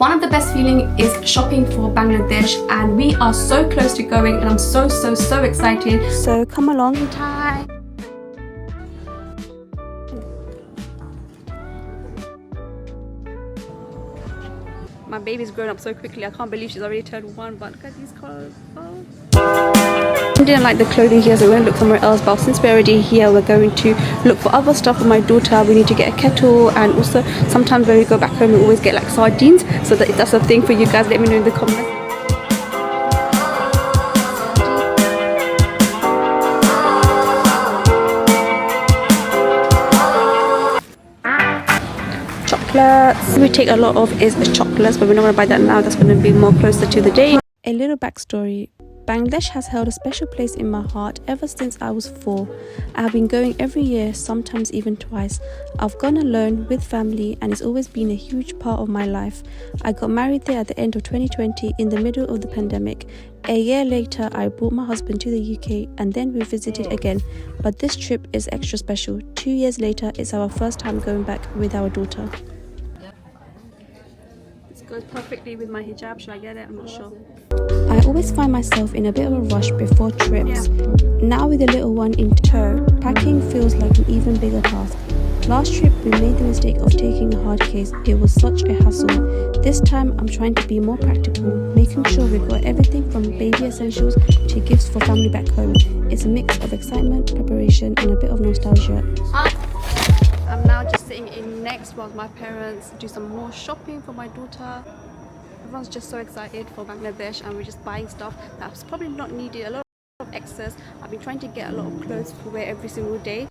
One of the best feeling is shopping for Bangladesh and we are so close to going and I'm so so so excited. So come along. Thai. My baby's grown up so quickly. I can't believe she's already turned one. But look at these clothes. Oh. Didn't like the clothing here, so we went to look somewhere else. But since we're already here, we're going to look for other stuff for my daughter. We need to get a kettle, and also sometimes when we go back home, we always get like sardines. So that if that's a thing for you guys, let me know in the comments. chocolates. We take a lot of is the chocolates, but we're not gonna buy that now. That's gonna be more closer to the day. A little backstory Bangladesh has held a special place in my heart ever since I was four. I have been going every year, sometimes even twice. I've gone alone with family, and it's always been a huge part of my life. I got married there at the end of 2020 in the middle of the pandemic. A year later, I brought my husband to the UK and then we visited again. But this trip is extra special. Two years later, it's our first time going back with our daughter. This goes perfectly with my hijab. Should I get it? I'm not sure. I always find myself in a bit of a rush before trips. Now, with a little one in tow, packing feels like an even bigger task. Last trip, we made the mistake of taking a hard case. It was such a hassle. This time, I'm trying to be more practical, making sure we've got everything from baby essentials to gifts for family back home. It's a mix of excitement, preparation, and a bit of nostalgia. I'm now just sitting in next while my parents do some more shopping for my daughter. Everyone's just so excited for Bangladesh and we're just buying stuff that's probably not needed. A lot of excess. I've been trying to get a lot of clothes to wear every single day.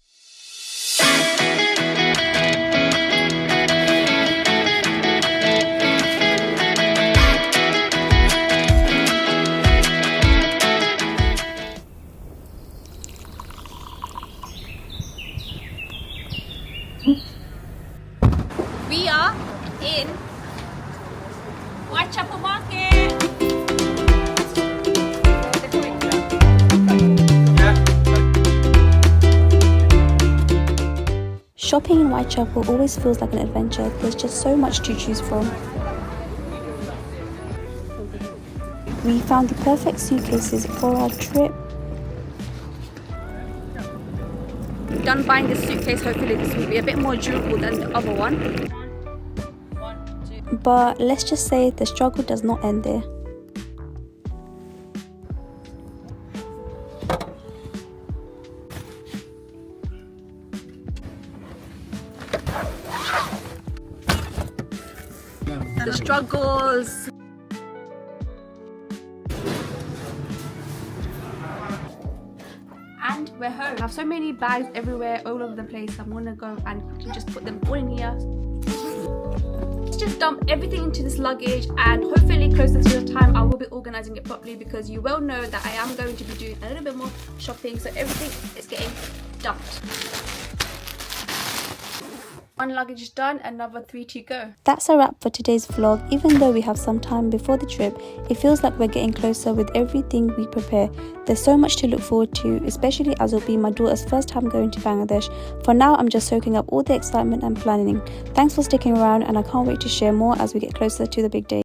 Whitechapel Market. Shopping in Whitechapel always feels like an adventure. There's just so much to choose from. We found the perfect suitcases for our trip. Done buying this suitcase. Hopefully, this will be a bit more durable than the other one. But let's just say the struggle does not end there. The struggles. And we're home. I have so many bags everywhere, all over the place. I'm gonna go and quickly just put them all in here. Let's just dump everything into this luggage and hopefully closer to the time I will be organizing it properly because you well know that I am going to be doing a little bit more shopping so everything is getting dumped. One luggage is done, another three to go. That's a wrap for today's vlog. Even though we have some time before the trip, it feels like we're getting closer with everything we prepare. There's so much to look forward to, especially as it'll be my daughter's first time going to Bangladesh. For now, I'm just soaking up all the excitement and planning. Thanks for sticking around, and I can't wait to share more as we get closer to the big day.